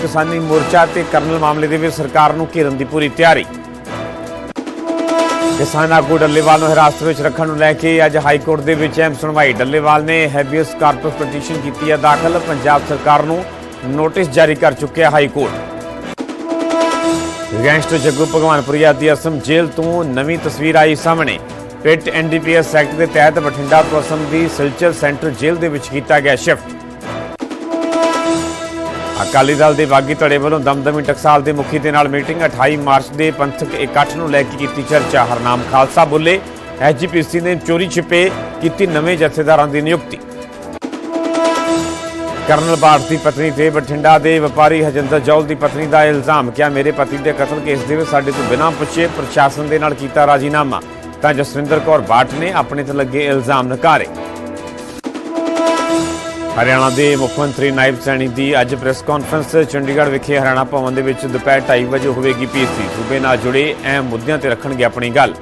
ਕਿਸਾਨੀ ਮੋਰਚਾ ਤੇ ਕਰਨਲ ਮਾਮਲੇ ਦੇ ਵਿੱਚ ਸਰਕਾਰ ਨੂੰ ਘੇਰਨ ਦੀ ਪੂਰੀ ਤਿਆਰੀ। ਕਿਸਾਨ ਆਗੂ ਡੱਲੇਵਾਲ ਨੂੰ ਹਿਰਾਸਤ ਵਿੱਚ ਰੱਖਣ ਨੂੰ ਲੈ ਕੇ ਅੱਜ ਹਾਈ ਕੋਰਟ ਦੇ ਵਿੱਚ ਅਹਿਮ ਸੁਣਵਾਈ। ਡੱਲੇਵਾਲ ਨੇ ਹੈਬੀਅਸ ਕਾਰਪਸ ਪਟੀਸ਼ਨ ਕੀਤੀ ਹੈ ਦਾਖਲ। ਪੰਜਾਬ ਸਰਕਾਰ ਨੂੰ ਨੋਟਿਸ ਜਾਰੀ ਕਰ ਚੁੱਕਿਆ high court. Gangster Jaggu Bhagwanpuria ਦੀ ਅਸਮ ਜੇਲ੍ਹ ਤੋਂ ਨਵੀਂ ਤਸਵੀਰ ਆਈ ਸਾਹਮਣੇ। ਪਿਟ ਐਨਡੀਪੀਐਸ ਐਕਟ ਦੇ ਤਹਿਤ ਬਠਿੰਡਾ ਤੋਂ ਅਸਮ ਦੀ ਸਿਲਚਰ ਸੈਂਟਰ ਜੇਲ੍ਹ ਦੇ ਵਿੱਚ ਕੀਤਾ ਗਿਆ ਸ਼ਿਫਟ। ਅਕਾਲੀ ਦਲ ਦੇ ਬਾਗੀ ਧੜੇ ਵੱਲੋਂ ਦਮਦਮੀ ਟਕਸਾਲ ਦੇ ਮੁਖੀ ਦੇ ਨਾਲ ਮੀਟਿੰਗ 28 ਮਾਰਚ ਦੇ ਪੰਥਕ ਇਕੱਠ ਨੂੰ ਲੈ ਕੇ ਕੀਤੀ ਚਰਚਾ। ਹਰਨਾਮ ਖਾਲਸਾ ਬੋਲੇ ਐਸਜੀਪੀਸੀ ਨੇ ਚੋਰੀ ਛਿਪੇ ਕੀਤੀ ਨਵੇਂ ਜਥੇਦਾਰਾਂ ਦੀ ਨਿਯੁਕਤੀ। ਕਰਨਲ ਬਾਠ ਦੀ ਪਤਨੀ ਤੇ ਬਠਿੰਡਾ ਦੇ ਵਪਾਰੀ ਹਜਿੰਦਰ ਜੌਲ ਦੀ ਪਤਨੀ ਦਾ ਇਲਜ਼ਾਮ, ਕਿਹਾ ਮੇਰੇ ਪਤੀ ਦੇ ਕਤਲ ਕੇਸ ਦੇ ਵਿੱਚ ਸਾਡੇ ਤੋਂ ਬਿਨਾਂ ਪੁੱਛੇ ਪ੍ਰਸ਼ਾਸਨ ਦੇ ਨਾਲ ਕੀਤਾ ਰਾਜੀਨਾਮਾ। ਤਾਂ ਜਸਵਿੰਦਰ ਕੌਰ ਬਾਠ ਨੇ ਆਪਣੇ ਤੇ ਲੱਗੇ ਇਲਜ਼ਾਮ ਨਕਾਰੇ। ਹਰਿਆਣਾ ਦੇ ਮੁੱਖ ਮੰਤਰੀ ਨਾਇਬ ਸੈਣੀ ਦੀ ਅੱਜ ਪ੍ਰੈਸ ਕਾਨਫਰੰਸ ਚੰਡੀਗੜ੍ਹ ਵਿਖੇ ਹਰਿਆਣਾ ਭਵਨ ਦੇ ਵਿੱਚ ਦੁਪਹਿਰ 2:30 ਵਜੇ ਹੋਵੇਗੀ ਪੀਸੀ ਸੂਬੇ ਨਾਲ ਜੁੜੇ ਅਹਿਮ ਮੁੱਦਿਆਂ ਤੇ ਰੱਖਣਗੇ ਆਪਣੀ ਗੱਲ।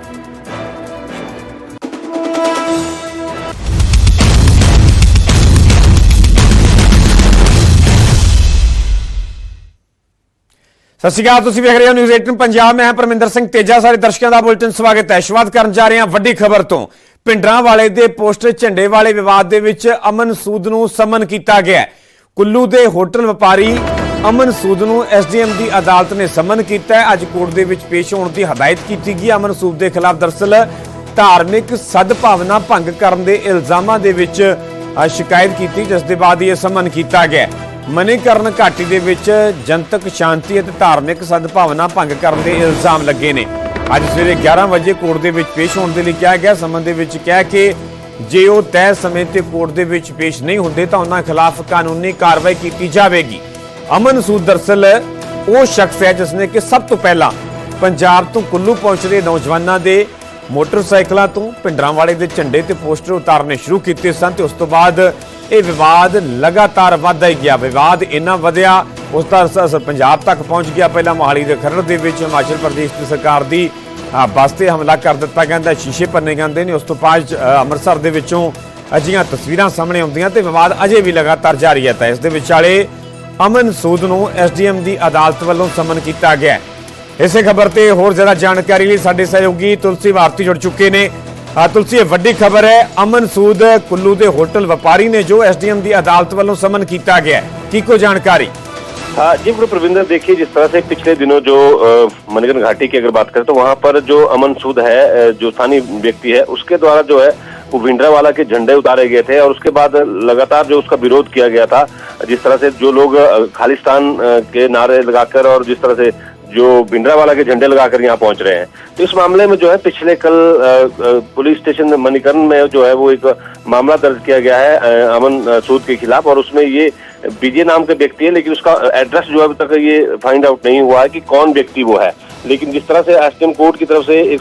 ਸਤਿ ਸ਼੍ਰੀ ਅਕਾਲ, ਤੁਸੀਂ ਵੇਖ ਰਹੇ ਹੋ ਨਿਊਜ਼ 18 ਪੰਜਾਬ। ਮੈਂ ਹਾਂ ਪਰਮਿੰਦਰ ਸਿੰਘ ਤੇਜਾ। ਸਾਰੇ ਦਰਸ਼ਕਾਂ ਦਾ ਬੁਲਟਨ ਸਵਾਗਤ ਹੈ। ਸ਼ੁਰੂਆਤ ਕਰਨ ਜਾ ਰਹੇ ਹਾਂ ਵੱਡੀ ਖਬਰ ਤੋਂ। ਪਿੰਡਰਾਂ ਵਾਲੇ ਦੇ ਪੋਸਟਰ ਝੰਡੇ ਵਾਲੇ ਵਿਵਾਦ ਦੇ ਵਿੱਚ ਅਮਨ ਸੂਦ ਨੂੰ ਸਮਨ ਕੀਤਾ ਗਿਆ ਹੈ। ਕੁੱਲੂ ਦੇ ਹੋਟਲ ਵਪਾਰੀ ਅਮਨ ਸੂਦ ਨੂੰ ਐਸਡੀਐਮ ਦੀ ਅਦਾਲਤ ਨੇ ਸਮਨ ਕੀਤਾ ਹੈ। ਅੱਜ ਕੋਰਟ ਦੇ ਵਿੱਚ ਪੇਸ਼ ਹੋਣ ਦੀ ਹਦਾਇਤ ਕੀਤੀ ਗਈ। ਅਮਨ ਸੂਦ ਦੇ ਖਿਲਾਫ ਦਰਸਲ ਧਾਰਮਿਕ ਸਦਭਾਵਨਾ ਭੰਗ ਕਰਨ ਦੇ ਇਲਜ਼ਾਮਾਂ ਦੇ ਵਿੱਚ ਸ਼ਿਕਾਇਤ ਕੀਤੀ, ਜਿਸ ਦੇ ਬਾਅਦ ਇਹ ਸਮਨ ਕੀਤਾ ਗਿਆ ਮਨੀਕਰਨ ਘਾਟੀ ਦੇ ਵਿੱਚ ਜਨਤਕ ਸ਼ਾਂਤੀ ਅਤੇ ਧਾਰਮਿਕ ਸਦਭਾਵਨਾ ਭੰਗ ਕਰਨ ਦੇ ਇਲਜ਼ਾਮ ਲੱਗੇ ਨੇ। ਅੱਜ ਸਵੇਰੇ 11 ਵਜੇ ਕੋਰਟ ਦੇ ਵਿੱਚ ਪੇਸ਼ ਹੋਣ ਦੇ ਲਈ ਕਿਹਾ ਗਿਆ। ਸਮਨ ਦੇ ਵਿੱਚ ਕਿਹਾ ਕਿ ਜੇ ਉਹ ਤੈਅ ਸਮੇਂ ਤੇ ਕੋਰਟ ਦੇ ਵਿੱਚ ਪੇਸ਼ ਨਹੀਂ ਹੁੰਦੇ ਤਾਂ ਉਹਨਾਂ ਖਿਲਾਫ ਕਾਨੂੰਨੀ ਕਾਰਵਾਈ ਕੀਤੀ ਜਾਵੇਗੀ। ਅਮਨ ਸੂਦ ਦਰਸਲ ਉਹ ਸ਼ਖਸ ਹੈ ਜਿਸ ਨੇ ਕਿ ਸਭ ਤੋਂ ਪਹਿਲਾਂ ਪੰਜਾਬ ਤੋਂ ਕੁੱਲੂ ਪਹੁੰਚ ਰਹੇ ਨੌਜਵਾਨਾਂ ਦੇ ਮੋਟਰਸਾਈਕਲਾਂ ਤੋਂ ਪਿੰਡਰਾਂ ਵਾਲੇ ਦੇ ਝੰਡੇ ਤੇ ਪੋਸਟਰ ਉਤਾਰਨੇ ਸ਼ੁਰੂ ਕੀਤੇ ਸਨ ਤੇ ਉਸ ਤੋਂ ਬਾਅਦ ਇਹ ਵਿਵਾਦ ਲਗਾਤਾਰ ਵਧਦਾ ਹੀ ਗਿਆ। ਵਿਵਾਦ ਇੰਨਾ ਵਧਿਆ, ਉਸ ਦਾ ਅਸਰ ਪੰਜਾਬ ਤੱਕ ਪਹੁੰਚ ਗਿਆ। ਪਹਿਲਾਂ ਮੋਹਾਲੀ ਦੇ ਖਰੜ ਦੇ ਵਿੱਚ ਹਿਮਾਚਲ ਪ੍ਰਦੇਸ਼ ਦੀ ਸਰਕਾਰ ਦੀ ਬੱਸ ਤੇ ਹਮਲਾ ਕਰ ਦਿੱਤਾ ਜਾਂਦਾ ਸ਼ੀਸ਼ੇ ਭੰਨੇ ਜਾਂਦੇ ਨੇ। ਉਸ ਤੋਂ ਬਾਅਦ ਅੰਮ੍ਰਿਤਸਰ ਦੇ ਵਿੱਚੋਂ ਅਜਿਹੀਆਂ ਤਸਵੀਰਾਂ ਸਾਹਮਣੇ ਆਉਂਦੀਆਂ ਤੇ ਵਿਵਾਦ ਅਜੇ ਵੀ ਲਗਾਤਾਰ ਜਾਰੀ ਹੈ। ਤਾਂ ਇਸ ਦੇ ਵਿਚਾਲੇ ਅਮਨ ਸੂਦ ਨੂੰ ਐਸਡੀਐਮ ਦੀ ਅਦਾਲਤ ਵੱਲੋਂ ਸਮਨ ਕੀਤਾ ਗਿਆ ਹੈ। ਇਸੇ ਖਬਰ ਤੇ ਹੋਰ ਜ਼ਿਆਦਾ ਜਾਣਕਾਰੀ ਲਈ ਸਾਡੇ ਸਹਿਯੋਗੀ ਤੁਲਸੀ ਭਾਰਤੀ ਜੁੜ ਚੁੱਕੇ ਨੇ ਆ ਤੁਲਸੀ ਇਹ ਵੱਡੀ ਖਬਰ ਹੈ ਅਮਨ ਸੂਦ ਕੁੱਲੂ ਦੇ ਹੋਟਲ ਵਪਾਰੀ ਨੇ ਜੋ ਐਸਡੀਐਮ ਦੀ ਅਦਾਲਤ ਵੱਲੋਂ ਸਮਨ ਕੀਤਾ ਗਿਆ ਹੈ ਕੀ ਕੋ ਜਾਣਕਾਰੀ हाँ जी गुरु प्रविंदर देखिए जिस तरह से पिछले दिनों जो अ, मणिकर्ण घाटी की अगर बात करें तो वहां पर जो अमन सूद है अ, जो स्थानीय व्यक्ति है उसके द्वारा जो है वो भिंडरावाला के झंडे उतारे गए थे और उसके बाद लगातार जो उसका विरोध किया गया था जिस तरह से जो लोग अ, खालिस्तान अ, के नारे लगाकर और जिस तरह से जो भिंडरावाला के झंडे लगाकर यहाँ पहुँच रहे हैं। तो इस मामले में जो है, पिछले कल पुलिस स्टेशन मणिकर्ण में जो है, वो एक मामला दर्ज किया गया है अमन सूद के खिलाफ और उसमें ये बीजे नाम के व्यक्ति है, लेकिन उसका एड्रेस जो है, अभी तक ये फाइंड आउट नहीं हुआ है कि कौन व्यक्ति वो है। लेकिन जिस तरह से एसडीएम कोर्ट की तरफ़ से एक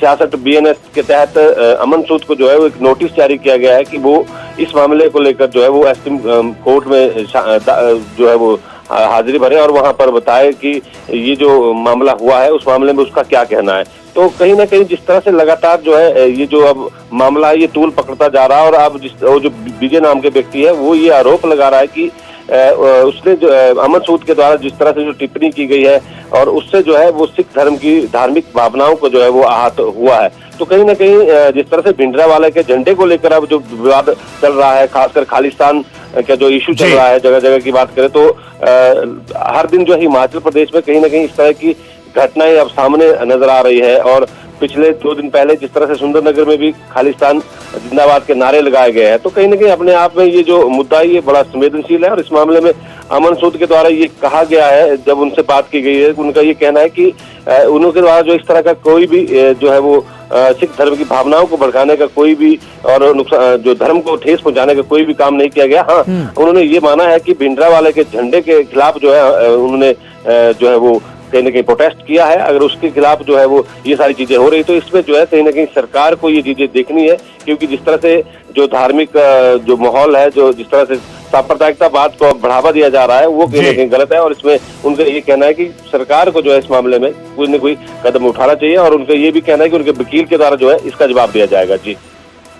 छियासठ बीएनएस के तहत अमन सूद को जो है, वो एक नोटिस जारी किया गया है कि वो इस मामले को लेकर जो है, वो एसडीएम कोर्ट में जो है, वो हाजिरी भरे और वहाँ पर बताए कि ये जो मामला हुआ है, उस मामले में उसका क्या कहना है। तो कहीं ना कहीं जिस तरह से लगातार जो है ये जो अब मामला, ये तूल पकड़ता जा रहा है और अब जिस, वो जो विजय नाम के व्यक्ति है, वो ये आरोप लगा रहा है कि उसने जो अमन सूद के द्वारा जिस तरह से जो टिप्पणी की गई है और उससे जो है, वो सिख धर्म की धार्मिक भावनाओं को जो है, वो आहत हुआ है। तो कहीं ना कहीं जिस तरह से भिंडरा वाले के झंडे को लेकर अब जो विवाद चल रहा है खासकर खालिस्तान का जो इश्यू चल रहा है जगह जगह की बात करें तो आ, हर दिन जो है हिमाचल प्रदेश में कहीं ना कहीं इस तरह की घटनाएँ अब सामने नज़र आ रही है और पिछले दो दिन पहले जिस तरह से सुंदरनगर में भी खालिस्तान जिंदाबाद के नारे लगाए गए हैं तो कहीं ना कहीं अपने आप में ये जो मुद्दा है ये बड़ा संवेदनशील है और इस मामले में अमन सूद के द्वारा ये कहा गया है जब उनसे बात की गई है उनका ये कहना है कि उनके द्वारा जो इस तरह का कोई भी जो है वो सिख धर्म की भावनाओं को भड़काने का कोई भी और नुकसान जो धर्म को ठेस पहुँचाने का कोई भी काम नहीं किया गया। हाँ उन्होंने ये माना है कि भिंडरा वाले के झंडे के खिलाफ जो है उन्होंने जो है वो कहीं ना कहीं प्रोटेस्ट किया है अगर उसके खिलाफ जो है वो ये सारी चीजें हो रही तो इसमें जो है कहीं ना कहीं सरकार को ये चीजें देखनी है क्योंकि जिस तरह से जो धार्मिक अ, जो माहौल है जो जिस तरह से सांप्रदायिकता बात को बढ़ावा दिया जा रहा है वो कहीं ना जी। कहीं गलत है और इसमें उनका ये कहना है कि सरकार को जो है इस मामले में कोई न कोई कदम उठाना चाहिए और उनका ये भी कहना है कि उनके वकील के द्वारा जो है इसका जवाब दिया जाएगा जी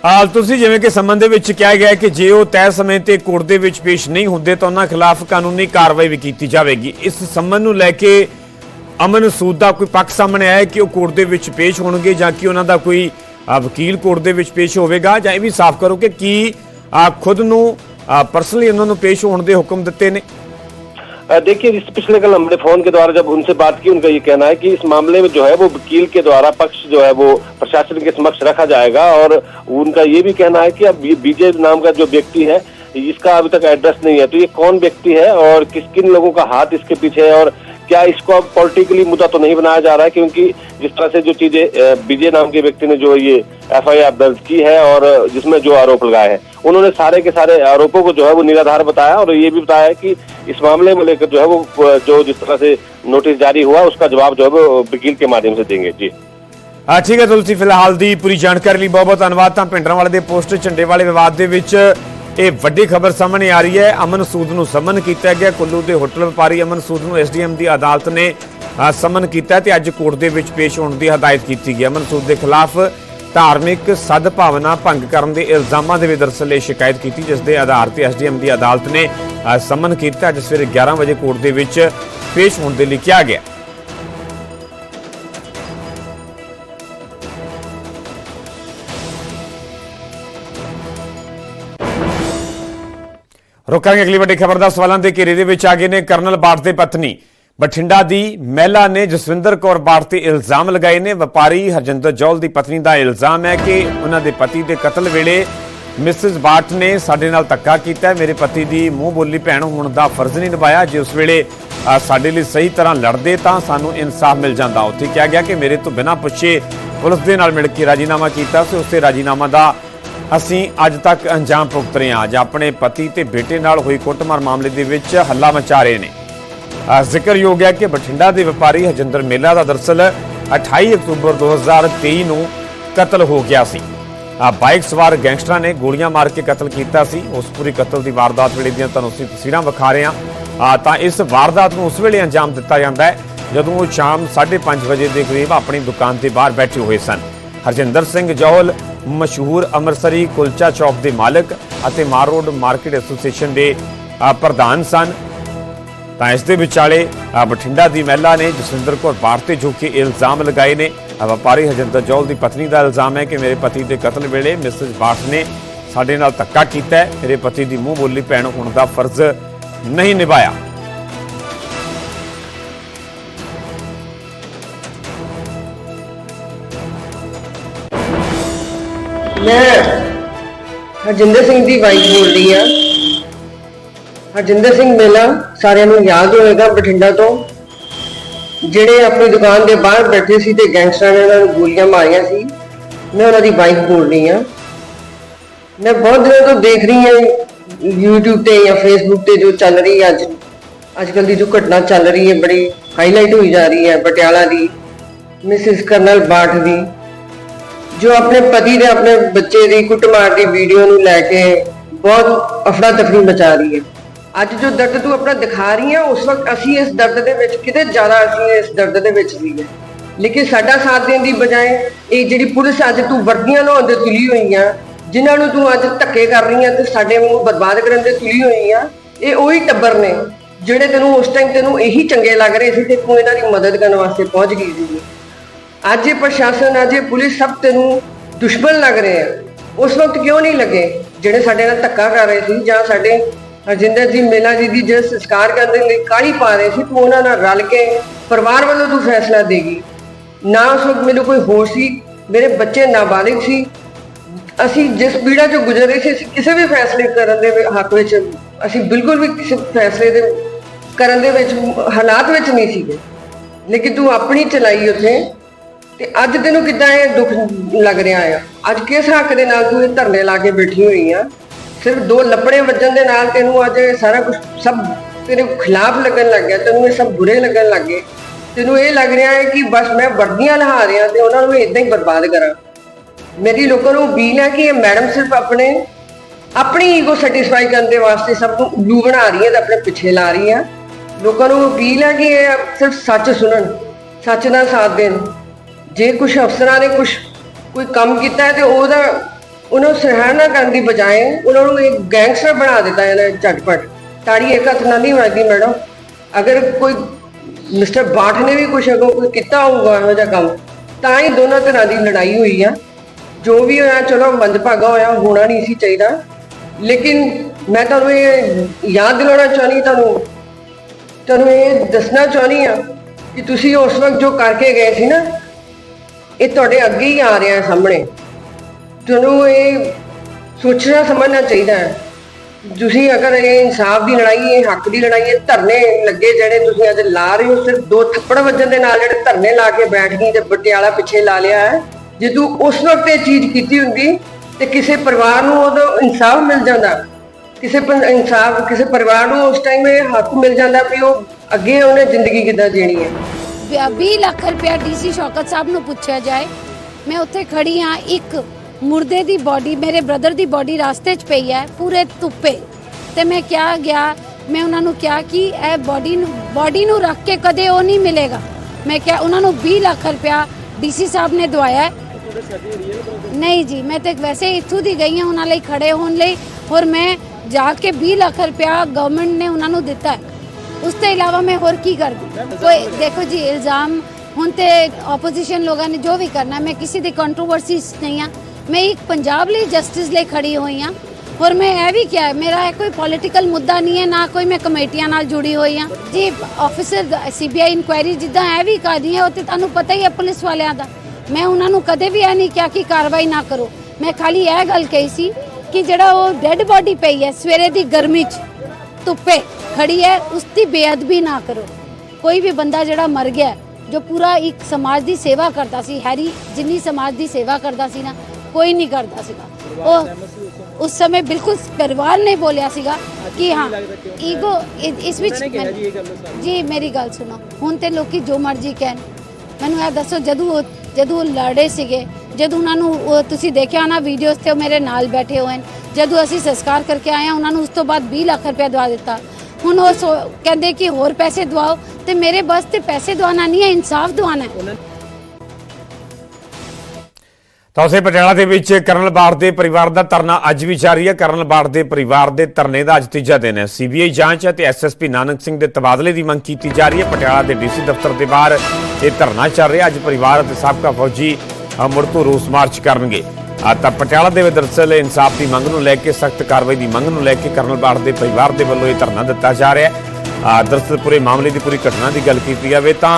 ਹਾਲ ਤੁਸੀਂ ਜਿਵੇਂ ਕਿ ਸੰਬੰਧ ਦੇ ਵਿੱਚ ਕਿਹਾ ਗਿਆ ਹੈ ਕਿ ਜੇ ਉਹ ਤੈਅ ਸਮੇਂ ਤੇ ਕੋਰਟ ਦੇ ਵਿੱਚ ਪੇਸ਼ ਨਹੀਂ ਹੁੰਦੇ ਤਾਂ ਉਹਨਾਂ ਖਿਲਾਫ ਕਾਨੂੰਨੀ ਕਾਰਵਾਈ ਵੀ ਕੀਤੀ ਜਾਵੇਗੀ ਇਸ ਸੰਬੰਧ ਨੂੰ ਲੈ ਕੇ ਅਮਨ ਸੂਦ ਦਾ ਕੋਈ ਪੱਖ ਸਾਹਮਣੇ ਆਇਆ ਹੈ ਕਿ ਉਹ ਕੋਰਟ ਦੇ ਵਿੱਚ ਪੇਸ਼ ਹੋਣਗੇ ਜਾਂ ਕਿ ਉਹਨਾਂ ਦਾ ਕੋਈ ਅ, ਵਕੀਲ ਕੋਰਟ ਦੇ ਵਿੱਚ ਪੇਸ਼ ਹੋਵੇਗਾ ਜਾਂ ਇਹ ਵੀ ਸਾਫ਼ ਕਰੋ ਕਿ ਕੀ ਅ, ਖੁਦ ਨੂੰ ਪਰਸਨਲੀ ਉਹਨਾਂ ਨੂੰ ਪੇਸ਼ ਹੋਣ ਦੇ ਹੁਕਮ ਦਿੱਤੇ ਨੇ अ, देखिए इस पिछले कल हमने फोन के द्वारा जब उनसे बात की उनका ये कहना है कि इस मामले में जो है वो वकील के द्वारा पक्ष जो है वो प्रशासन के समक्ष रखा जाएगा और उनका ये भी कहना है कि अब ये बीजे नाम का जो व्यक्ति है इसका अभी तक एड्रेस नहीं है तो ये कौन व्यक्ति है और किस किन लोगों का हाथ इसके पीछे है और क्या इसको अब पॉलिटिकली मुद्दा तो नहीं बनाया जा रहा है क्योंकि जिस तरह से जो चीजें अ, विजय नाम के व्यक्ति ने जो ये एफआईआर दर्ज की है और जिसमें जो आरोप लगाए हैं उन्होंने सारे के सारे आरोपों को जो है वो निराधार बताया और ये भी बताया कि इस मामले में लेकर जो है वो अ, जो जिस तरह से नोटिस जारी हुआ उसका जवाब जो है वो वकील के माध्यम से देंगे जी ਆ ਠੀਕ ਹੈ ਤੁਲਸੀ ਫਿਲਹਾਲ ਦੀ ਪੂਰੀ ਜਾਣਕਾਰੀ ਲਈ ਬਹੁਤ ਬਹੁਤ ਧੰਨਵਾਦ ਤਾਂ ਪਿੰਡਰਾਂ ਵਾਲੇ ਦੇ ਪੋਸਟ ਝੰਡੇ ਵਾਲੇ ਵਿਵਾਦ ਦੇ ਵਿੱਚ ਇਹ ਵੱਡੀ ਖਬਰ ਸਾਹਮਣੇ ਆ ਰਹੀ ਹੈ। ਅਮਨ ਸੂਦ ਨੂੰ ਸਮਨ ਕੀਤਾ ਗਿਆ। ਕੁੱਲੂ ਦੇ ਹੋਟਲ ਵਪਾਰੀ ਅਮਨ ਸੂਦ ਨੂੰ ਐਸਡੀਐਮ ਦੀ ਅਦਾਲਤ ਨੇ ਸਮਨ ਕੀਤਾ ਤੇ ਅੱਜ ਕੋਰਟ ਦੇ ਵਿੱਚ ਪੇਸ਼ ਹੋਣ ਦੀ ਹਦਾਇਤ ਕੀਤੀ ਗਈ। ਅਮਨ ਸੂਦ ਦੇ ਖਿਲਾਫ ਧਾਰਮਿਕ ਸਦਭਾਵਨਾ ਭੰਗ ਕਰਨ ਦੇ ਇਲਜ਼ਾਮਾਂ ਦੇ ਵੀ ਦਰਅਸਲ ਇਹ ਸ਼ਿਕਾਇਤ ਕੀਤੀ, ਜਿਸ ਦੇ ਆਧਾਰ ਤੇ ਐਸਡੀਐਮ ਦੀ ਅਦਾਲਤ ਨੇ ਸਮਨ ਕੀਤਾ ਅੱਜ ਸਵੇਰੇ 11 ਵਜੇ ਕੋਰਟ ਦੇ ਵਿੱਚ ਪੇਸ਼ ਹੋਣ ਦੇ ਲਈ ਕਿਹਾ ਗਿਆ। ਰੋਕਾਂਗੇ ਅਗਲੀ ਵੱਡੀ ਖਬਰ ਦਾ ਸਵਾਲਾਂ ਦੇ ਘੇਰੇ ਦੇ ਵਿੱਚ ਆ ਗਏ ਨੇ ਕਰਨਲ ਬਾਠ ਦੇ ਪਤਨੀ। ਬਠਿੰਡਾ ਦੀ ਮਹਿਲਾ ਨੇ ਜਸਵਿੰਦਰ ਕੌਰ ਬਾਠ ਤੇ ਇਲਜ਼ਾਮ ਲਗਾਏ ਨੇ। ਵਪਾਰੀ ਹਰਜਿੰਦਰ ਜੌਲ ਦੀ ਪਤਨੀ ਦਾ ਇਲਜ਼ਾਮ ਹੈ ਕਿ ਉਹਨਾਂ ਦੇ ਪਤੀ ਦੇ ਕਤਲ ਵੇਲੇ ਮਿਸਿਸ ਬਾਠ ਨੇ ਸਾਡੇ ਨਾਲ ਧੱਕਾ ਕੀਤਾ ਮੇਰੇ ਪਤੀ ਦੀ ਮੂੰਹ ਬੋਲੀ ਭੈਣ ਹੋਣ ਦਾ ਫਰਜ਼ ਨਹੀਂ ਨਿਭਾਇਆ। ਜੇ ਉਸ ਵੇਲੇ ਸਾਡੇ ਲਈ ਸਹੀ ਤਰ੍ਹਾਂ ਲੜਦੇ ਤਾਂ ਸਾਨੂੰ ਇਨਸਾਫ ਮਿਲ ਜਾਂਦਾ। ਉੱਥੇ ਕਿਹਾ ਗਿਆ ਕਿ ਮੇਰੇ ਤੋਂ ਬਿਨਾਂ ਪੁੱਛੇ ਪੁਲਿਸ ਦੇ ਨਾਲ ਮਿਲ ਕੇ ਰਾਜੀਨਾਮਾ ਕੀਤਾ ਸੀ। ਉਸੇ ਰਾਜੀਨਾਮਾ ਦਾ ਅਸੀਂ ਅੱਜ ਤੱਕ ਅੰਜਾਮ ਭੁਗਤ ਰਹੇ ਹਾਂ ਅੱਜ ਆਪਣੇ ਪਤੀ ਤੇ ਬੇਟੇ ਨਾਲ ਹੋਈ ਕੁੱਟਮਾਰ ਮਾਮਲੇ ਦੇ ਵਿੱਚ ਹੱਲਾ ਮਚਾ ਰਹੇ ਨੇ। ਜ਼ਿਕਰਯੋਗ ਹੈ ਕਿ ਬਠਿੰਡਾ ਦੇ ਵਪਾਰੀ ਹਜਿੰਦਰ ਮੇਲਾ ਦਾ ਦਰਸਲ 28 ਅਕਤੂਬਰ 2023 ਨੂੰ ਕਤਲ ਹੋ ਗਿਆ ਸੀ। ਬਾਈਕ ਸਵਾਰ ਗੈਂਗਸਟਰਾਂ ਨੇ ਗੋਲੀਆਂ ਮਾਰ ਕੇ ਕਤਲ ਕੀਤਾ ਸੀ। ਉਸ ਪੂਰੀ ਕਤਲ ਦੀ ਵਾਰਦਾਤ ਵੇਲੇ ਦੀਆਂ ਤੁਹਾਨੂੰ ਅਸੀਂ ਤਸਵੀਰਾਂ ਵਿਖਾ ਰਹੇ ਹਾਂ। ਤਾਂ ਇਸ ਵਾਰਦਾਤ ਨੂੰ ਉਸ ਵੇਲੇ ਅੰਜਾਮ ਦਿੱਤਾ ਜਾਂਦਾ ਹੈ, ਜਦੋਂ ਉਹ ਸ਼ਾਮ 5:30 ਵਜੇ ਦੇ ਕਰੀਬ ਆਪਣੀ ਦੁਕਾਨ ਦੇ ਬਾਹਰ ਬੈਠੇ ਹੋਏ ਸਨ। ਹਰਜਿੰਦਰ ਸਿੰਘ ਜੌਹਲ ਮਸ਼ਹੂਰ ਅੰਮ੍ਰਿਤਸਰੀ ਕੁਲਚਾ ਚੌਕ ਦੇ ਮਾਲਕ ਅਤੇ ਮਾਰ ਰੋਡ ਮਾਰਕੀਟ ਐਸੋਸੀਏਸ਼ਨ ਦੇ ਪ੍ਰਧਾਨ ਸਨ। ਤਾਂ ਇਸ ਦੇ ਵਿਚਾਲੇ ਬਠਿੰਡਾ ਦੀ ਮਹਿਲਾ ਨੇ ਜਸਵਿੰਦਰ ਕੌਰ ਬਾੜ ਤੇ ਜੋ ਕਿ ਇਲਜ਼ਾਮ ਲਗਾਏ ਨੇ ਵਪਾਰੀ ਹਜਿੰਦਰ ਜੌਲ ਦੀ ਪਤਨੀ ਦਾ ਇਲਜ਼ਾਮ ਹੈ ਕਿ ਮੇਰੇ ਪਤੀ ਦੇ ਕਤਲ ਵੇਲੇ ਮਿਸਿਸ ਬਾਠ ਨੇ ਸਾਡੇ ਨਾਲ ਧੱਕਾ ਕੀਤਾ ਹੈ। ਮੇਰੇ ਪਤੀ ਦੀ ਮੂੰਹ ਬੋਲੀ ਭੈਣ ਹੋਣ ਦਾ ਫਰਜ਼ ਨਹੀਂ ਨਿਭਾਇਆ। ਮੈਂ ਹਰਜਿੰਦਰ ਸਿੰਘ ਦੀ ਵਾਈਫ ਬੋਲ ਰਹੀ ਹਾਂ। ਹਰਜਿੰਦਰ ਸਿੰਘ ਮੇਲਾ ਸਾਰਿਆਂ ਨੂੰ ਯਾਦ ਹੋਏਗਾ ਬਠਿੰਡਾ ਤੋਂ। ਜਿਹੜੇ ਆਪਣੀ ਦੁਕਾਨ ਦੇ ਬਾਹਰ ਬੈਠੇ ਸੀ ਤੇ ਗੈਂਗਸਟਰਾਂ ਨੇ ਉਹਨਾਂ ਨੂੰ ਗੋਲੀਆਂ ਮਾਰੀਆਂ ਸੀ, ਮੈਂ ਉਹਨਾਂ ਦੀ ਵਾਈਫ ਬੋਲ ਰਹੀ ਹਾਂ। ਮੈਂ ਬਹੁਤ ਦਿਨਾਂ ਤੋਂ ਦੇਖ ਰਹੀ ਹਾਂ YouTube ਤੇ ਜਾਂ Facebook ਤੇ ਜੋ ਚੱਲ ਰਹੀ ਹੈ ਅੱਜ। ਅੱਜ ਕੱਲ ਦੀ ਜੋ ਘਟਨਾ ਚੱਲ ਰਹੀ ਹੈ, ਬੜੀ ਹਾਈਲਾਈਟ ਹੋਈ ਜਾ ਰਹੀ ਹੈ, ਪਟਿਆਲਾ ਦੀ ਮਿਸਿਸ ਕਰਨਲ ਬਾਠ ਦੀ। ਜੋ ਆਪਣੇ ਪਤੀ ਦੇ ਆਪਣੇ ਬੱਚੇ ਦੀ ਕੁੱਟਮਾਰ ਦੀ ਵੀਡੀਓ ਨੂੰ ਲੈ ਕੇ ਬਹੁਤ ਅਫੜਾ ਤਫਰੀ ਮਚਾ ਰਹੀ ਹੈ। ਅੱਜ ਜੋ ਦਰਦ ਤੂੰ ਆਪਣਾ ਦਿਖਾ ਰਹੀ ਹੈ, ਉਸ ਵਕਤ ਅਸੀਂ ਇਸ ਦਰਦ ਦੇ ਵਿੱਚ ਕਿਤੇ ਜ਼ਿਆਦਾ ਅਸੀਂ ਇਸ ਦਰਦ ਦੇ ਵਿੱਚ ਸੀ ਹੈ। ਲੇਕਿਨ ਸਾਡਾ ਸਾਥ ਦੇਣ ਦੀ ਬਜਾਏ ਇਹ ਜਿਹੜੀ ਪੁਲਿਸ ਅੱਜ ਤੂੰ ਵਰਦੀਆਂ ਲਾਉਣ ਦੇ ਤੁਲੀ ਹੋਈ ਆ, ਜਿਨ੍ਹਾਂ ਨੂੰ ਤੂੰ ਅੱਜ ਧੱਕੇ ਕਰ ਰਹੀ ਆ ਤੇ ਸਾਡੇ ਨੂੰ ਬਰਬਾਦ ਕਰਨ ਦੇ ਤੁਲੀ ਹੋਈ ਆ, ਇਹ ਉਹੀ ਟੱਬਰ ਨੇ ਜਿਹੜੇ ਤੈਨੂੰ ਉਸ ਟਾਈਮ ਤੈਨੂੰ ਇਹੀ ਚੰਗੇ ਲੱਗ ਰਹੇ ਸੀ ਤੇ ਤੂੰ ਇਹਨਾਂ ਦੀ ਮਦਦ ਕਰਨ ਵਾਸਤੇ ਪਹੁੰਚ ਗਈ ਸੀ। ਅੱਜ ਇਹ ਪ੍ਰਸ਼ਾਸਨ, ਅੱਜ ਇਹ ਪੁਲਿਸ ਸਭ ਤੈਨੂੰ ਦੁਸ਼ਮਣ ਲੱਗ ਰਹੇ ਆ। ਉਸ ਵਕਤ ਕਿਉਂ ਨਹੀਂ ਲੱਗੇ? ਜਿਹੜੇ ਸਾਡੇ ਨਾਲ ਧੱਕਾ ਕਰ ਰਹੇ ਸੀ ਜਾਂ ਸਾਡੇ ਹਰਜਿੰਦਰ ਜੀ, ਮੇਲਾ ਜੀ ਦੀ ਜਿਹੜੇ ਸੰਸਕਾਰ ਕਰਨ ਦੇ ਲਈ ਕਾਹਲੀ ਪਾ ਰਹੇ ਸੀ, ਤੂੰ ਉਹਨਾਂ ਨਾਲ ਰਲ ਕੇ ਪਰਿਵਾਰ ਵੱਲੋਂ ਤੂੰ ਫੈਸਲਾ ਦੇਗੀ ਨਾ ਉਸ ਵਕਤ ਮੈਨੂੰ ਕੋਈ ਹੋਸ਼ ਸੀ, ਮੇਰੇ ਬੱਚੇ ਨਾਬਾਲਿਗ ਸੀ। ਅਸੀਂ ਜਿਸ ਪੀੜਾ ਚੋਂ ਗੁਜ਼ਰ ਰਹੇ ਸੀ, ਅਸੀਂ ਕਿਸੇ ਵੀ ਫੈਸਲੇ ਕਰਨ ਦੇ ਹੱਕ ਵਿੱਚ, ਅਸੀਂ ਬਿਲਕੁਲ ਵੀ ਕਿਸੇ ਫੈਸਲੇ ਦੇ ਕਰਨ ਦੇ ਵਿੱਚ, ਹਾਲਾਤ ਵਿੱਚ ਨਹੀਂ ਸੀਗੇ। ਲੇਕਿਨ ਤੂੰ ਆਪਣੀ ਚਲਾਈ ਉੱਥੇ ਤੇ ਅੱਜ ਤੈਨੂੰ ਕਿੱਦਾਂ ਇਹ ਦੁੱਖ ਲੱਗ ਰਿਹਾ ਆ? ਅੱਜ ਕਿਸ ਹੱਕ ਦੇ ਨਾਲ ਤੂੰ ਇਹ ਧਰਨੇ ਲਾ ਕੇ ਬੈਠੀ ਹੋਈ ਆ? ਸਿਰਫ ਦੋ ਲੱਪੜੇ ਵੱਜਣ ਦੇ ਨਾਲ ਤੈਨੂੰ ਅੱਜ ਇਹ ਸਾਰਾ ਕੁਝ ਸਭ ਤੇਰੇ ਖਿਲਾਫ ਲੱਗਣ ਲੱਗ ਗਿਆ, ਤੈਨੂੰ ਇਹ ਸਭ ਬੁਰੇ ਲੱਗਣ ਲੱਗ ਗਏ। ਤੈਨੂੰ ਇਹ ਲੱਗ ਰਿਹਾ ਹੈ ਕਿ ਬਸ ਮੈਂ ਵਰਦੀਆਂ ਲਹਾ ਰਿਹਾ ਤੇ ਉਹਨਾਂ ਨੂੰ ਇਦਾਂ ਹੀ ਬਰਬਾਦ ਕਰਾਂ। ਮੇਰੀ ਲੋਕਾਂ ਨੂੰ ਅਪੀਲ ਹੈ ਕਿ ਇਹ ਮੈਡਮ ਸਿਰਫ ਆਪਣੇ, ਆਪਣੀ ਈਗੋ ਸੈਟੀਸਫਾਈ ਕਰਨ ਦੇ ਵਾਸਤੇ ਸਭ ਨੂੰ ਉੱਲੂ ਬਣਾ ਰਹੀ ਹੈ ਤੇ ਆਪਣੇ ਪਿੱਛੇ ਲਾ ਰਹੀ ਹੈ ਲੋਕਾਂ ਨੂੰ ਅਪੀਲ ਹੈ ਕਿ ਇਹ ਸਿਰਫ ਸੱਚ ਸੁਣਨ, ਸੱਚ ਦਾ ਸਾਥ ਦੇਣ। ਜੇ ਕੁਝ ਅਫਸਰਾਂ ਨੇ ਕੁਝ ਕੋਈ ਕੰਮ ਕੀਤਾ ਹੈ ਤੇ ਉਹਦਾ ਉਹਨਾਂ ਨੂੰ ਸਰਾਹਨਾ ਕਰਨ ਦੀ ਬਜਾਏ ਉਹਨਾਂ ਨੂੰ ਇੱਕ ਗੈਂਗਸਟਰ ਬਣਾ ਦਿੱਤਾ ਇਹਨਾਂ ਨੇ ਝਟਪਟ। ਤਾੜੀ ਇੱਕ ਹੱਥ ਨਾਲ ਨਹੀਂ ਵੱਜਦੀ ਮੈਡਮ। ਅਗਰ ਕੋਈ ਮਿਸਟਰ ਬਾਠ ਨੇ ਵੀ ਕੁਛ ਅਗੋਂ ਕੋਈ ਕੀਤਾ ਹੋਊਗਾ ਇਹੋ ਜਿਹਾ ਕੰਮ, ਤਾਂ ਹੀ ਦੋਨਾਂ ਤਰ੍ਹਾਂ ਦੀ ਲੜਾਈ ਹੋਈ ਆ। ਜੋ ਵੀ ਹੋਇਆ, ਚਲੋ ਮੰਦਭਾਗਾ ਹੋਇਆ, ਹੋਣਾ ਨਹੀਂ ਸੀ ਚਾਹੀਦਾ। ਲੇਕਿਨ ਮੈਂ ਤੁਹਾਨੂੰ ਇਹ ਯਾਦ ਦਿਲਾਉਣਾ ਚਾਹਨੀ ਤੁਹਾਨੂੰ ਤੁਹਾਨੂੰ ਇਹ ਦੱਸਣਾ ਚਾਹਨੀ ਆ ਕਿ ਤੁਸੀਂ ਉਸ ਵਕਤ ਜੋ ਕਰਕੇ ਗਏ ਸੀ ਨਾ ਇਹ ਤੁਹਾਡੇ ਅੱਗੇ ਹੀ ਆ ਰਿਹਾ ਹੈ ਸਾਹਮਣੇ। ਤੁਹਾਨੂੰ ਇਹ ਸੋਚਣਾ, ਸਮਝਣਾ ਚਾਹੀਦਾ ਹੈ। ਤੁਸੀਂ ਅਗਰ ਇਹ ਇਨਸਾਫ ਦੀ ਲੜਾਈ ਹੈ ਹੱਕ ਦੀ ਲੜਾਈ ਹੈ ਧਰਨੇ ਲੱਗੇ ਜਿਹੜੇ ਤੁਸੀਂ ਅੱਜ ਲਾ ਰਹੇ ਹੋ, ਸਿਰਫ ਦੋ ਥੱਪੜ ਵੱਜਣ ਦੇ ਨਾਲ ਜਿਹੜੇ ਧਰਨੇ ਲਾ ਕੇ ਬੈਠ ਗਈ ਤੇ ਪਟਿਆਲਾ ਪਿੱਛੇ ਲਾ ਲਿਆ ਹੈ, ਜੇ ਤੂੰ ਉਸ ਵਕਤ ਇਹ ਚੀਜ਼ ਕੀਤੀ ਹੁੰਦੀ ਤੇ ਕਿਸੇ ਪਰਿਵਾਰ ਨੂੰ ਉਹਦਾ ਇਨਸਾਫ ਮਿਲ ਜਾਂਦਾ। ਕਿਸੇ ਇਨਸਾਫ, ਕਿਸੇ ਪਰਿਵਾਰ ਨੂੰ ਉਸ ਟਾਈਮ ਇਹ ਹੱਕ ਮਿਲ ਜਾਂਦਾ ਵੀ ਉਹ ਅੱਗੇ ਉਹਨੇ ਜ਼ਿੰਦਗੀ ਕਿੱਦਾਂ ਜੀਣੀ ਹੈ। 20 ਲੱਖ ਰੁਪਇਆ ਡੀਸੀ ਸ਼ੌਕਤ ਸਾਹਿਬ ਨੂੰ ਪੁੱਛਿਆ ਜਾਏ। ਮੈਂ ਉੱਥੇ ਖੜੀ ਹਾਂ, ਇੱਕ ਮੁਰਦੇ ਦੀ ਬਾਡੀ ਮੇਰੇ ਬ੍ਰਦਰ ਦੀ ਬਾਡੀ ਰਾਸਤੇ 'ਚ ਪਈ ਹੈ, ਪੂਰੇ ਧੁੱਪੇ। ਤੇ ਮੈਂ ਕਿਹਾ, ਗਿਆ, ਮੈਂ ਉਹਨਾਂ ਨੂੰ ਕਿਹਾ ਕਿ ਇਹ ਬਾਡੀ ਨੂੰ ਬਾਡੀ ਨੂੰ ਰੱਖ ਕੇ ਕਦੇ ਉਹ ਨਹੀਂ ਮਿਲੇਗਾ। ਮੈਂ ਕਿਹਾ, ਉਹਨਾਂ ਨੂੰ 20 ਲੱਖ ਰੁਪਇਆ ਡੀਸੀ ਸਾਹਿਬ ਨੇ ਦਵਾਇਆ ਨਹੀਂ ਜੀ, ਮੈਂ ਤੇ ਵੈਸੇ ਇੱਥੋਂ ਦੀ ਗਈ ਹਾਂ, ਉਹਨਾਂ ਲਈ ਖੜੇ ਹੋਣ ਲਈ। ਔਰ ਮੈਂ ਜਾ ਕੇ 20 ਲੱਖ ਰੁਪਇਆ ਗਵਰਨਮੈਂਟ ਨੇ ਉਹਨਾਂ ਨੂੰ ਦਿੱਤਾ ਹੈ। ਉਸ ਤੋਂ ਇਲਾਵਾ ਮੈਂ ਹੋਰ ਕੀ ਕਰਦੀ? ਕੋਈ ਦੇਖੋ ਜੀ, ਇਲਜ਼ਾਮ, ਹੁਣ ਤੇ ਆਪੋਜੀਸ਼ਨ ਲੋਕਾਂ ਨੇ ਜੋ ਵੀ ਕਰਨਾ, ਮੈਂ ਕਿਸੇ ਦੀ ਕੰਟਰੋਵਰਸੀ ਨਹੀਂ ਆ। ਮੈਂ ਇੱਕ ਪੰਜਾਬ ਲਈ ਜਸਟਿਸ ਲਈ ਖੜੀ ਹੋਈ ਆ। ਔਰ ਮੈਂ ਇਹ ਵੀ ਕਿਹਾ, ਮੇਰਾ ਇਹ ਕੋਈ ਪੋਲੀਟੀਕਲ ਮੁੱਦਾ ਨਹੀਂ ਹੈ, ਨਾ ਕੋਈ ਮੈਂ ਕਮੇਟੀਆਂ ਨਾਲ ਜੁੜੀ ਹੋਈ ਆ। ਜੀ ਆਫੀਸਰ ਸੀਬੀਆਈ ਇਨਕੁਆਇਰੀ ਜਿੱਦਾਂ ਇਹ ਵੀ ਕਰਦੀ ਹੈ, ਉਹ ਤੇ ਤੁਹਾਨੂੰ ਪਤਾ ਹੀ ਹੈ ਪੁਲਿਸ ਵਾਲਿਆਂ ਦਾ। ਮੈਂ ਉਹਨਾਂ ਨੂੰ ਕਦੇ ਵੀ ਇਹ ਨਹੀਂ ਕਿਹਾ ਕਿ ਕਾਰਵਾਈ ਨਾ ਕਰੋ। ਮੈਂ ਖਾਲੀ ਇਹ ਗੱਲ ਕਹੀ ਸੀ ਕਿ ਜਿਹੜਾ ਉਹ ਡੈੱਡ ਬਾਡੀ ਪਈ ਹੈ ਸਵੇਰੇ ਦੀ ਗਰਮੀ 'ਚ, ਧੁੱਪੇ ਖੜੀ ਹੈ ਉਸ ਦੀ ਬੇਅਦਬੀ ਨਾ ਕਰੋ। ਕੋਈ ਵੀ ਬੰਦਾ ਜਿਹੜਾ ਮਰ ਗਿਆ ਜੋ ਪੂਰਾ ਇੱਕ ਸਮਾਜ ਦੀ ਸੇਵਾ ਕਰਦਾ ਸੀ ਹੈਰੀ ਜਿੰਨੀ ਸਮਾਜ ਦੀ ਸੇਵਾ ਕਰਦਾ ਸੀ ਨਾ ਕੋਈ ਨਹੀਂ ਕਰਦਾ ਸੀਗਾ। ਉਹ ਉਸ ਸਮੇਂ ਬਿਲਕੁਲ ਪਰਿਵਾਰ ਨੇ ਬੋਲਿਆ ਸੀਗਾ ਕਿ ਹਾਂ ਈਗੋ ਇਸ ਵਿੱਚ ਜੀ ਮੇਰੀ ਗੱਲ ਸੁਣੋ। ਹੁਣ ਤੇ ਲੋਕੀ ਜੋ ਮਰਜ਼ੀ ਕਹਿਣ। ਮੈਨੂੰ ਇਹ ਦੱਸੋ ਜਦੋਂ ਉਹ- ਜਦੋਂ ਲੜੇ ਸੀਗੇ ਜਦੋਂ ਉਹਨਾਂ ਨੂੰ ਤੁਸੀਂ ਦੇਖਿਆ ਨਾ ਵੀਡੀਓਜ਼ ਤੇ ਮੇਰੇ ਨਾਲ ਬੈਠੇ ਹੋਏ ਨੇ। ਜਦੋਂ ਅਸੀਂ ਸੰਸਕਾਰ ਕਰਕੇ ਆਏ ਹਾਂ ਉਹਨਾਂ ਨੂੰ ਉਸ ਤੋਂ ਬਾਅਦ 20 ਲੱਖ ਰੁਪਏ ਦਵਾ ਦਿੱਤਾ। ਹੁਣ ਉਹ ਸੋ- ਕਹਿੰਦੇ ਕਿ ਹੋਰ ਪੈਸੇ ਦਵਾਓ ਤੇ ਮੇਰੇ ਬਸ ਤੇ ਪੈਸੇ ਦਵਾਨਾ ਨਹੀਂ ਹੈ ਇਨਸਾਫ ਦਵਾਨਾ ਹੈ। ਤਾਂ ਉਸੇ ਪਟਿਆਲਾ ਦੇ ਵਿੱਚ ਕਰਨਲ ਬਾੜ ਦੇ ਪਰਿਵਾਰ ਦਾ ਧਰਨਾ ਅੱਜ ਵੀ ਜਾਰੀ ਹੈ। ਕਰਨਲ ਬਾੜ ਦੇ ਪਰਿਵਾਰ ਦੇ ਧਰਨੇ ਦਾ ਅੱਜ ਤੀਜਾ ਦਿਨ ਹੈ। ਸੀਬੀਆਈ ਜਾਂਚ ਅਤੇ ਐਸਐਸਪੀ ਨਾਨਕ ਸਿੰਘ ਦੇ ਤਬਾਦਲੇ ਦੀ ਮੰਗ ਕੀਤੀ ਜਾ ਰਹੀ ਹੈ। ਪਟਿਆਲਾ ਦੇ ਡੀਸੀ ਦਫ਼ਤਰ ਦੇ ਬਾਹਰ ਇਹ ਧਰਨਾ ਚੱਲ ਰਿਹਾ। ਅੱਜ ਪਰਿਵਾਰ ਅਤੇ ਸਾਬਕਾ ਫੌਜੀ ਅ, ਮੁੜ ਤੋਂ ਰੋਸ ਮਾਰਚ ਕਰਨਗੇ। ਆ ਤਾਂ ਪਟਿਆਲਾ ਦੇ ਵਿੱਚ ਦਰਅਸਲ ਇਨਸਾਫ ਦੀ ਮੰਗ ਨੂੰ ਲੈ ਕੇ ਸਖਤ ਕਾਰਵਾਈ ਦੀ ਮੰਗ ਨੂੰ ਲੈ ਕੇ ਕਰਨਲ ਬਾੜ ਦੇ ਪਰਿਵਾਰ ਦੇ ਵੱਲੋਂ ਇਹ ਧਰਨਾ ਦਿੱਤਾ ਜਾ ਰਿਹਾ ਹੈ। ਆ, ਦਰਅਸਲ ਪੂਰੇ ਮਾਮਲੇ ਦੀ ਪੂਰੀ ਘਟਨਾ ਦੀ ਗੱਲ ਕੀਤੀ ਜਾਵੇ ਤਾਂ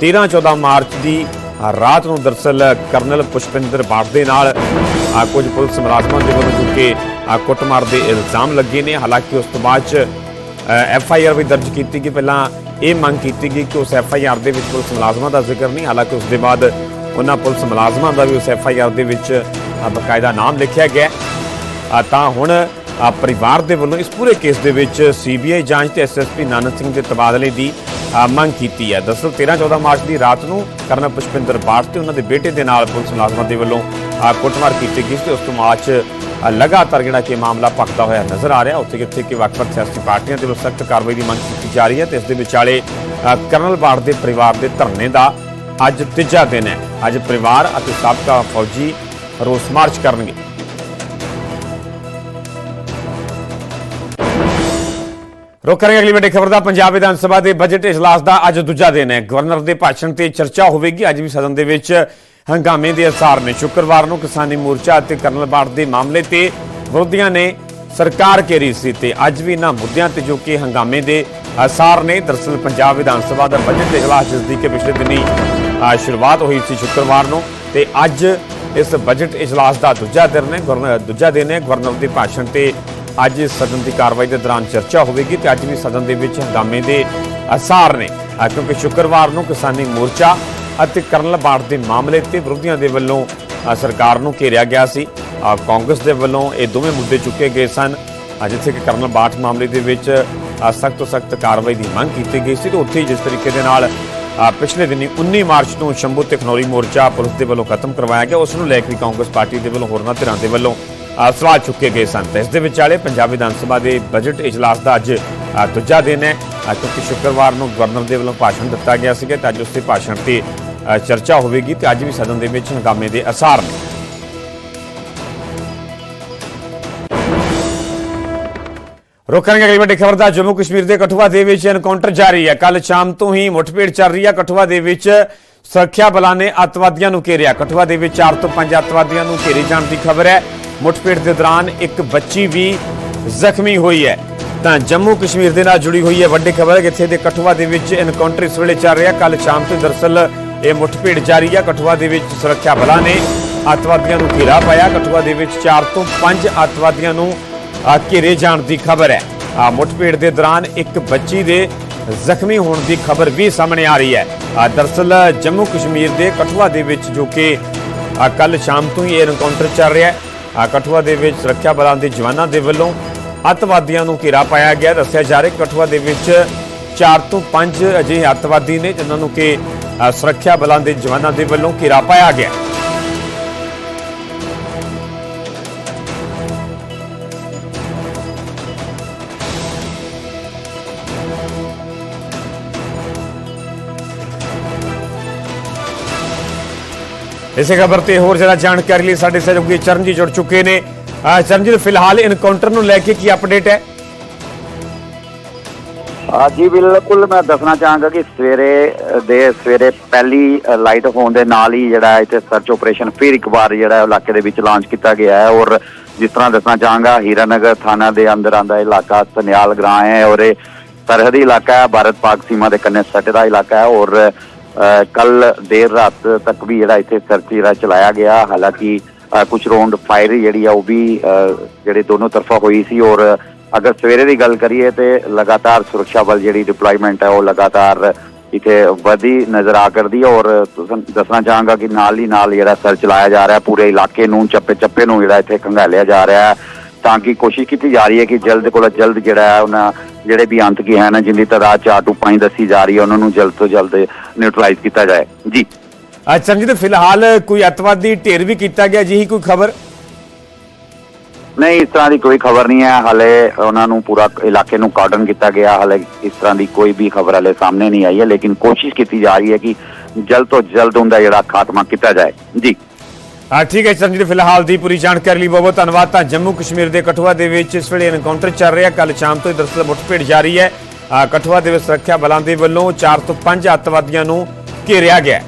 13 14 ਮਾਰਚ ਦੀ ਰਾਤ ਨੂੰ ਦਰਸਲ ਕਰਨਲ ਪੁਸ਼ਪਿੰਦਰ ਬਾੜ ਦੇ ਨਾਲ ਕੁਝ ਪੁਲਿਸ ਮੁਲਾਜ਼ਮਾਂ ਦੇ ਵੱਲੋਂ ਕਿ ਕੁੱਟਮਾਰ ਦੇ ਇਲਜ਼ਾਮ ਲੱਗੇ ਨੇ। ਹਾਲਾਂਕਿ ਉਸ ਤੋਂ ਬਾਅਦ ਚ ਐਫ ਆਈ ਆਰ ਵੀ ਦਰਜ ਕੀਤੀ ਗਈ। ਪਹਿਲਾਂ ਇਹ ਮੰਗ ਕੀਤੀ ਗਈ ਕਿ ਉਸ ਐਫ ਆਈ ਆਰ ਦੇ ਵਿੱਚ ਪੁਲਿਸ ਮੁਲਾਜ਼ਮਾਂ ਦਾ ਜ਼ਿਕਰ ਨਹੀਂ। ਹਾਲਾਂਕਿ ਉਸ ਦੇ ਬਾਅਦ ਉਹਨਾਂ ਪੁਲਿਸ ਮੁਲਾਜ਼ਮਾਂ ਦਾ ਵੀ ਉਸ ਐਫ ਆਈ ਆਰ ਦੇ ਵਿੱਚ ਆ, ਬਕਾਇਦਾ ਨਾਮ ਲਿਖਿਆ ਗਿਆ ਤਾਂ ਹੁਣ ਪਰਿਵਾਰ ਦੇ ਵੱਲੋਂ ਇਸ ਪੂਰੇ ਕੇਸ ਦੇ ਵਿੱਚ ਸੀਬੀਆਈ ਜਾਂਚ ਤੇ ਐਸਐਸਪੀ ਨਾਨਕ ਸਿੰਘ ਦੇ ਤਬਾਦਲੇ ਦੀ ਮੰਗ ਕੀਤੀ ਹੈ। ਦਰਅਸਲ 13 14 ਮਾਰਚ ਦੀ ਰਾਤ ਨੂੰ ਕਰਨਲ ਪੁਸ਼ਪਿੰਦਰ ਬਾਠ ਤੇ ਉਹਨਾਂ ਦੇ ਬੇਟੇ ਦੇ ਨਾਲ ਪੁਲਿਸ ਮੁਲਾਜ਼ਮਾਂ ਦੇ ਵੱਲੋਂ ਕੁੱਟਮਾਰ ਕੀਤੀ ਗਈ ਸੀ। ਤੇ ਉਸ ਤੋਂ ਬਾਅਦ 'ਚ, ਲਗਾਤਾਰ ਜਿਹੜਾ ਕਿ ਮਾਮਲਾ ਭਖਦਾ ਹੋਇਆ ਨਜ਼ਰ ਆ ਰਿਹਾ ਉੱਥੇ ਕਿੱਥੇ ਕਿ ਵੱਖ-ਵੱਖ ਸਿਆਸੀ ਪਾਰਟੀਆਂ ਦੇ ਵੱਲੋਂ ਸਖਤ ਕਾਰਵਾਈ ਦੀ ਮੰਗ ਕੀਤੀ ਜਾ ਰਹੀ ਹੈ ਤੇ ਇਸ ਦੇ ਵਿਚਾਲੇ ਕਰਨਲ ਬਾਠ ਦੇ ਪਰਿਵਾਰ ਦੇ ਧਰਨੇ ਦਾ ਅੱਜ ਤੀਜਾ ਦਿਨ ਹੈ। ਅੱਜ ਪਰਿਵਾਰ ਅਤੇ ਸਾਬਕਾ ਫੌਜੀ ਰੋਸ ਮਾਰਚ ਕਰਨਗੇ। ਰੁਕ ਕਰਾਂਗੇ ਅਗਲੀ ਵੱਡੀ ਖਬਰ ਦਾ, ਪੰਜਾਬ ਵਿਧਾਨ ਸਭਾ ਦੇ ਬਜਟ ਇਜਲਾਸ ਦਾ ਅੱਜ ਦੂਜਾ ਦਿਨ ਹੈ। ਗਵਰਨਰ ਦੇ ਭਾਸ਼ਣ ਤੇ ਚਰਚਾ ਹੋਵੇਗੀ। ਅੱਜ ਵੀ ਸਦਨ ਦੇ ਵਿੱਚ ਹੰਗਾਮੇ ਦੇ ਅਸਾਰ ਨੇ। ਸ਼ੁੱਕਰਵਾਰ ਨੂੰ ਕਿਸਾਨੀ ਮੋਰਚਾ ਅਤੇ ਕਰਨਲ ਬਾੜ ਦੇ ਮਾਮਲੇ ਤੇ ਵਿਰੋਧੀਆਂ ਨੇ ਸਰਕਾਰ ਘੇਰੀ ਸੀ ਤੇ ਅੱਜ ਵੀ ਇਹਨਾਂ ਮੁੱਦਿਆਂ ਤੇ ਜੋ ਕਿ ਹੰਗਾਮੇ ਦੇ ਅਸਾਰ ਨੇ, ਦਰਅਸਲ ਪੰਜਾਬ ਵਿਧਾਨ ਸਭਾ ਦਾ ਬਜਟ ਇਜਲਾਸ ਜਿਸ ਦੀ ਕਿ ਪਿਛਲੇ ਦਿਨੀ ਸ਼ੁਰੂਆਤ ਹੋਈ ਸੀ ਸ਼ੁੱਕਰਵਾਰ ਨੂੰ। ਤੇ ਅੱਜ ਇਸ ਬਜਟ ਇਜਲਾਸ ਦਾ ਦੂਜਾ ਦਿਨ ਹੈ ਗਵਰਨਰ ਦੂਜਾ ਦਿਨ ਹੈ ਗਵਰਨਰ ਦੇ ਭਾਸ਼ਣ ਤੇ ਅੱਜ ਸਦਨ ਦੀ ਕਾਰਵਾਈ ਦੇ ਦੌਰਾਨ ਚਰਚਾ ਹੋਵੇਗੀ ਤੇ ਅੱਜ ਵੀ ਸਦਨ ਦੇ ਵਿੱਚ ਹੰਗਾਮੇ ਦੇ ਅਸਾਰ ਨੇ। ਕਿਉਂਕਿ ਸ਼ੁੱਕਰਵਾਰ ਨੂੰ ਕਿਸਾਨੀ ਮੋਰਚਾ ਅਤੇ ਕਰਨਲ ਬਾੜ ਦੇ ਮਾਮਲੇ ਤੇ ਵਿਰੋਧੀਆਂ ਦੇ ਵੱਲੋਂ ਸਰਕਾਰ ਨੂੰ ਘੇਰਿਆ ਗਿਆ ਸੀ। ਕਾਂਗਰਸ ਦੇ ਵੱਲੋਂ ਇਹ ਦੋਵੇਂ ਮੁੱਦੇ ਚੁੱਕੇ ਗਏ ਸਨ। ਜਿੱਥੇ ਕਿ ਕਰਨਲ ਬਾਠ ਮਾਮਲੇ ਦੇ ਵਿੱਚ ਸਖਤ ਤੋਂ ਸਖਤ ਕਾਰਵਾਈ ਦੀ ਮੰਗ ਕੀਤੀ ਗਈ ਸੀ ਤੇ ਉੱਥੇ ਹੀ ਜਿਸ ਤਰੀਕੇ ਦੇ ਨਾਲ ਪਿਛਲੇ ਦਿਨੀ 19 ਮਾਰਚ ਨੂੰ ਸ਼ੰਭੂ ਤੇ ਖਨੌਰੀ ਮੋਰਚਾ ਪੁਲਿਸ ਦੇ ਵੱਲੋਂ ਖਤਮ ਕਰਵਾਇਆ ਗਿਆ, ਉਸ ਨੂੰ ਲੈ ਕੇ ਵੀ ਕਾਂਗਰਸ ਪਾਰਟੀ ਦੇ ਵੱਲੋਂ ਹੋਰਨਾਂ ਧਿਰਾਂ ਦੇ ਵੱਲੋਂ ਸਵਾਲ ਚੁੱਕੇ ਗਏ ਸਨ। ਤੇ ਇਸ ਦੇ ਵਿਚਾਲੇ ਪੰਜਾਬ ਵਿਧਾਨ ਸਭਾ ਦੇ ਬਜਟ ਇਜਲਾਸ ਦਾ ਅੱਜ ਦੂਜਾ ਦਿਨ ਹੈ। ਕਿਉਂਕਿ ਸ਼ੁੱਕਰਵਾਰ ਨੂੰ ਗਵਰਨਰ ਦੇ ਵੱਲੋਂ ਭਾਸ਼ਣ ਦਿੱਤਾ ਗਿਆ ਸੀਗਾ, ਤੇ ਅੱਜ ਉਸ ਦੇ ਭਾਸ਼ਣ ਤੇ ਚਰਚਾ ਹੋਵੇਗੀ ਤੇ ਅੱਜ ਵੀ ਸਦਨ ਦੇ ਵਿੱਚ ਹੰਗਾਮੇ ਦੇ ਅਸਾਰ ਨੇ। ਰੋਕਾਂਗੇ ਅਗਲੀ ਵੱਡੀ ਖਬਰ ਦਾ ਜੰਮੂ ਕਸ਼ਮੀਰ ਦੇ ਕਠੂਆ ਦੇ ਵਿੱਚ ਐਨਕਾਊਂਟਰ ਜਾਰੀ ਹੈ। ਕੱਲ ਸ਼ਾਮ ਤੋਂ ਹੀ ਮੁੱਠਭੇੜ ਚੱਲ ਰਹੀ ਹੈ। ਕਠੂਆ ਦੇ ਵਿੱਚ ਸੁਰੱਖਿਆ ਬਲਾਂ ਨੇ ਅੱਤਵਾਦੀਆਂ ਨੂੰ ਘੇਰਿਆ। ਕਠੂਆ ਦੇ ਵਿੱਚ 4 ਤੋਂ 5 ਅੱਤਵਾਦੀਆਂ ਨੂੰ ਘੇਰੇ ਜਾਣ ਦੀ ਖਬਰ ਹੈ। ਮੁੱਠਭੇੜ ਦੇ ਦੌਰਾਨ ਇੱਕ ਬੱਚੀ ਵੀ ਜ਼ਖਮੀ ਹੋਈ ਹੈ। ਤਾਂ ਜੰਮੂ ਕਸ਼ਮੀਰ ਦੇ ਨਾਲ ਜੁੜੀ ਹੋਈ ਹੈ ਵੱਡੀ ਖਬਰ ਹੈ ਇੱਥੇ ਦੇ ਕਠੂਆ ਦੇ ਵਿੱਚ ਐਨਕਾਊਂਟਰ ਇਸ ਵੇਲੇ ਚੱਲ ਰਿਹਾ ਕੱਲ ਸ਼ਾਮ ਤੋਂ ਹੀ ਦਰਅਸਲ ਇਹ ਮੁੱਠਭੇੜ ਜਾਰੀ ਹੈ। ਕਠੂਆ ਦੇ ਵਿੱਚ ਸੁਰੱਖਿਆ ਬਲਾਂ ਨੇ ਅੱਤਵਾਦੀਆਂ ਨੂੰ ਘੇਰਾ ਪਾਇਆ। ਕਠੂਆ ਦੇ ਵਿੱਚ 4 ਤੋਂ 5 ਅੱਤਵਾਦੀਆਂ ਨੂੰ ਘੇਰੇ ਜਾਣ ਦੀ ਖਬਰ ਹੈ। ਆ ਮੁੱਠਭੇੜ ਦੇ ਦੌਰਾਨ ਇੱਕ ਬੱਚੀ ਦੇ ਜ਼ਖਮੀ ਹੋਣ ਦੀ ਖਬਰ ਵੀ ਸਾਹਮਣੇ ਆ ਰਹੀ ਹੈ। ਆ ਦਰਅਸਲ ਜੰਮੂ ਕਸ਼ਮੀਰ ਦੇ ਕਠੂਆ ਦੇ ਵਿੱਚ ਜੋ ਕਿ ਕੱਲ ਸ਼ਾਮ ਤੋਂ ਹੀ ਇਹ ਐਨਕਾਊਂਟਰ ਚੱਲ ਰਿਹਾ ਹੈ। ਕਠੂਆ ਦੇ ਵਿੱਚ ਸੁਰੱਖਿਆ ਬਲਾਂ ਦੇ ਜਵਾਨਾਂ ਦੇ ਵੱਲੋਂ ਅੱਤਵਾਦੀਆਂ ਨੂੰ ਘੇਰਾ ਪਾਇਆ ਗਿਆ। ਦੱਸਿਆ ਜਾ ਰਿਹਾ ਕਠੂਆ ਦੇ ਵਿੱਚ 4 ਤੋਂ 5 ਅਜਿਹੇ ਅੱਤਵਾਦੀ ਨੇ ਜਿਨ੍ਹਾਂ ਨੂੰ ਕਿ ਸੁਰੱਖਿਆ ਬਲਾਂ ਦੇ ਜਵਾਨਾਂ ਦੇ ਵੱਲੋਂ ਘੇਰਾ ਪਾਇਆ ਗਿਆ। ਇਸੇ ਖਬਰ ਤੇ ਹੋਰ ਜ਼ਿਆਦਾ ਜਾਣਕਾਰੀ ਲਈ ਸਾਡੇ ਸਹਿਯੋਗੀ ਚਰਨਜੀਤ ਜੁੜ ਚੁੱਕੇ ਨੇ। ਚਰਨਜੀਤ, ਫਿਲਹਾਲ ਇਨਕਾਊਂਟਰ ਨੂੰ ਲੈ ਕੇ ਕੀ ਅਪਡੇਟ ਹੈ? ਜੀ, ਬਿਲਕੁਲ ਮੈਂ ਦੱਸਣਾ ਚਾਹਾਂਗਾ ਕਿ ਸਵੇਰੇ ਦੇ ਸਵੇਰੇ ਪਹਿਲੀ ਲਾਈਟ ਹੋਣ ਦੇ ਨਾਲ ਹੀ ਜਿਹੜਾ ਇੱਥੇ ਸਰਚ ਆਪਰੇਸ਼ਨ ਫਿਰ ਇੱਕ ਵਾਰ ਜਿਹੜਾ ਇਲਾਕੇ ਦੇ ਵਿੱਚ ਲਾਂਚ ਕੀਤਾ ਗਿਆ ਹੈ ਔਰ ਜਿਸ ਤਰ੍ਹਾਂ ਦੱਸਣਾ ਚਾਹਾਂਗਾ, ਹੀਰਾਨਗਰ ਥਾਣਾ ਦੇ ਅੰਦਰ ਆਂਦਾ ਇਲਾਕਾ ਸਨਿਆਲ ਗ੍ਰਾਂ ਹੈ ਔਰ ਇਹ ਸਰਹਦੀ ਇਲਾਕਾ ਹੈ ਭਾਰਤ ਪਾਕ ਸੀਮਾ ਦੇ ਕੰਨੇ ਸੱਟ ਦਾ ਇਲਾਕਾ ਹੈ ਔਰ ਕੱਲ ਦੇਰ ਰਾਤ ਤੱਕ ਵੀ ਜਿਹੜਾ ਇੱਥੇ ਸਰਚ ਜਿਹੜਾ ਚਲਾਇਆ ਗਿਆ, ਹਾਲਾਂਕਿ ਕੁਝ ਰੌਂਡ ਫਾਇਰ ਜਿਹੜੀ ਆ ਉਹ ਵੀ ਜਿਹੜੇ ਦੋਨੋਂ ਤਰਫਾ ਹੋਈ ਸੀ ਔਰ ਅਗਰ ਸਵੇਰੇ ਦੀ ਗੱਲ ਕਰੀਏ ਤੇ ਲਗਾਤਾਰ ਸੁਰੱਖਿਆ ਬਲ ਜਿਹੜੀ ਡਿਪਲੋਇਮੈਂਟ ਹੈ ਉਹ ਲਗਾਤਾਰ ਇਥੇ ਵਧੀ ਨਜ਼ਰ ਆ ਕਰਦੀ ਹੈ ਔਰ ਤੁਹਾਨੂੰ ਦੱਸਣਾ ਚਾਹਾਂਗਾ ਕਿ ਨਾਲ ਹੀ ਨਾਲ ਜਿਹੜਾ ਸਰਚ ਚਲਾਇਆ ਜਾ ਰਿਹਾ, ਪੂਰੇ ਇਲਾਕੇ ਨੂੰ ਚੱਪੇ ਚੱਪੇ ਨੂੰ ਜਿਹੜਾ ਇੱਥੇ ਖੰਗਾਲਿਆ ਜਾ ਰਿਹਾ ਹੈ। ਤਾਂ ਕਿ ਕੋਸ਼ਿਸ਼ ਕੀਤੀ ਜਾ ਰਹੀ ਹੈ ਕਿ ਜਲਦ ਕੋਲ ਜਲਦ ਜਿਹੜਾ ਹੈ ਉਹਨਾਂ ਜਿਹੜੇ ਵੀ ਆਤੰਕੀ ਹਨ ਜਿੰਦੀ ਤਾਦਾਦ 4 ਤੋਂ 5 ਦੱਸੀ ਜਾ ਰਹੀ ਹੈ ਉਹਨਾਂ ਨੂੰ ਜਲਦ ਤੋਂ ਜਲਦ ਨਿਊਟਰਲਾਈਜ਼ ਕੀਤਾ ਜਾਏ। ਜੀ। ਅਹ ਚਰਨਜੀਤ ਫਿਲਹਾਲ ਕੋਈ ਅੱਤਵਾਦੀ ਢੇਰ ਵੀ ਕੀਤਾ ਗਿਆ ਜਿਹੀ ਕੋਈ ਖਬਰ? ਨਹੀਂ ਇਸ ਤਰ੍ਹਾਂ ਦੀ ਕੋਈ ਖਬਰ ਨਹੀਂ ਹੈ। ਹਾਲੇ ਉਹਨਾਂ ਨੂੰ ਪੂਰਾ ਇਲਾਕੇ ਨੂੰ ਕਾਰਡਨ ਕੀਤਾ ਗਿਆ। ਹਾਲੇ ਇਸ ਤਰ੍ਹਾਂ ਦੀ ਕੋਈ ਵੀ ਖਬਰ ਹਾਲੇ ਸਾਹਮਣੇ ਨਹੀਂ ਆਈ ਹੈ ਲੇਕਿਨ ਕੋਸ਼ਿਸ਼ ਕੀਤੀ ਜਾ ਰਹੀ ਹੈ ਕਿ ਜਲਦ ਤੋਂ ਜਲਦ ਉਹਦਾ ਜਿਹੜਾ ਖਾਤਮਾ ਕੀਤਾ ਜਾਏ। ਜੀ। ਹਾਂ, ਠੀਕ ਹੈ ਚਰਨਜੀਤ ਫਿਲਹਾਲ ਦੀ ਪੂਰੀ ਜਾਣਕਾਰੀ ਲਈ ਬਹੁਤ ਬਹੁਤ ਧੰਨਵਾਦ। ਤਾਂ ਜੰਮੂ ਕਸ਼ਮੀਰ ਦੇ ਕਠੂਆ ਦੇ ਵਿੱਚ ਇਸ ਵੇਲੇ ਐਨਕਾਊਂਟਰ ਚੱਲ ਰਿਹਾ। ਕੱਲ ਸ਼ਾਮ ਤੋਂ ਹੀ ਦਰਅਸਲ ਮੁੱਠਭੇੜ ਜਾਰੀ ਹੈ। ਕਠੂਆ ਦੇ ਵਿੱਚ ਸੁਰੱਖਿਆ ਬਲਾਂ ਦੇ ਵੱਲੋਂ 4 ਤੋਂ 5 ਅੱਤਵਾਦੀਆਂ ਨੂੰ ਘੇਰਿਆ ਗਿਆ।